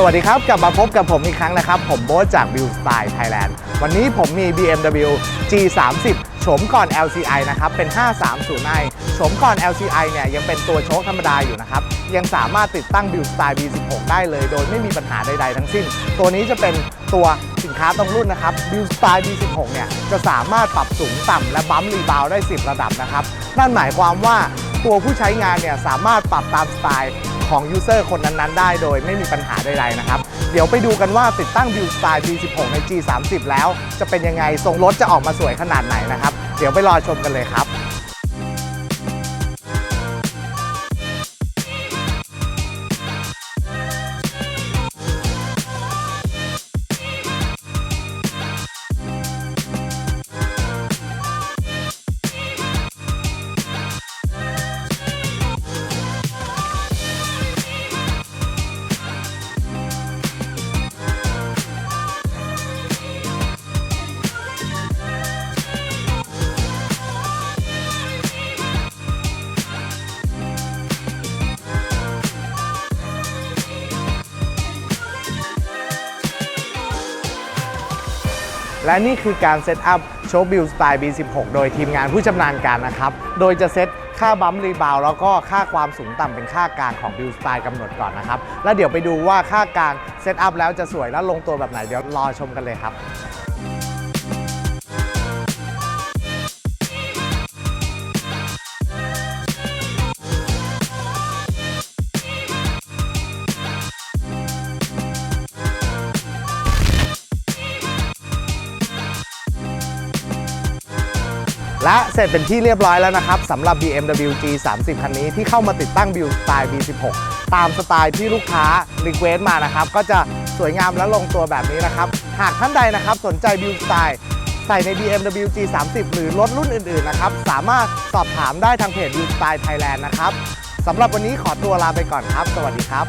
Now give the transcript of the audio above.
สวัสดีครับ กลับมาพบกับผมอีกครั้งนะครับ ผมโบ๊ทจาก Build Style Thailand วันนี้ผมมี BMW G30 โฉมก่อน LCI นะครับ เป็น 530i โฉมก่อน LCI เนี่ยยังเป็นตัวโชคธรรมดาอยู่นะครับ ยังสามารถติดตั้ง Build Style B16 ได้เลย โดยไม่มีปัญหาใด ๆ ทั้งสิ้น ตัวนี้จะเป็นตัวสินค้าตรงรุ่นนะครับ Build Style B16 เนี่ยจะสามารถปรับสูงต่ำและบัมป์รีบาวได้ 10 ระดับนะครับ นั่นหมายความว่าตัวผู้ใช้งานเนี่ยสามารถปรับตามสไตล์ ของยูเซอร์คนนั้นๆ ได้โดยไม่มีปัญหาใดๆนะครับ เดี๋ยวไปดูกันว่าติดตั้ง Build Style B16 ใน G30 แล้ว จะเป็นยังไงทรงรถจะออกมาสวยขนาดไหนนะครับ เดี๋ยวไปรอชมกันเลยครับ และนี่คือการเซตอัพโชว์บิลสไตล์ B16 โดยทีมงานผู้ชำนาญการนะครับ โดยจะเซตค่าบัมป์รีบาวด์แล้วก็ค่าความสูงต่ำเป็นค่ากลางของบิลสไตล์กำหนดก่อนนะครับ แล้วเดี๋ยวไปดูว่าค่ากลางเซตอัพแล้วจะสวยและลงตัวแบบไหนเดี๋ยวรอชมกันเลยครับ และเสร็จเป็นที่เรียบร้อยแล้วนะครับสำหรับ BMW G30 คันนี้ที่เข้ามาติดตั้ง Build Style B16 ตามสไตล์ที่ลูกค้า Request มานะครับ ก็จะสวยงามและลงตัวแบบนี้นะครับ หากท่านใดนะครับสนใจ Build Style ใส่ใน BMW G30 หรือรถรุ่นอื่นๆนะครับ สามารถสอบถามได้ทางเพจ Build Style Thailand นะครับสำหรับวันนี้ขอตัวลาไปก่อนครับ สวัสดีครับ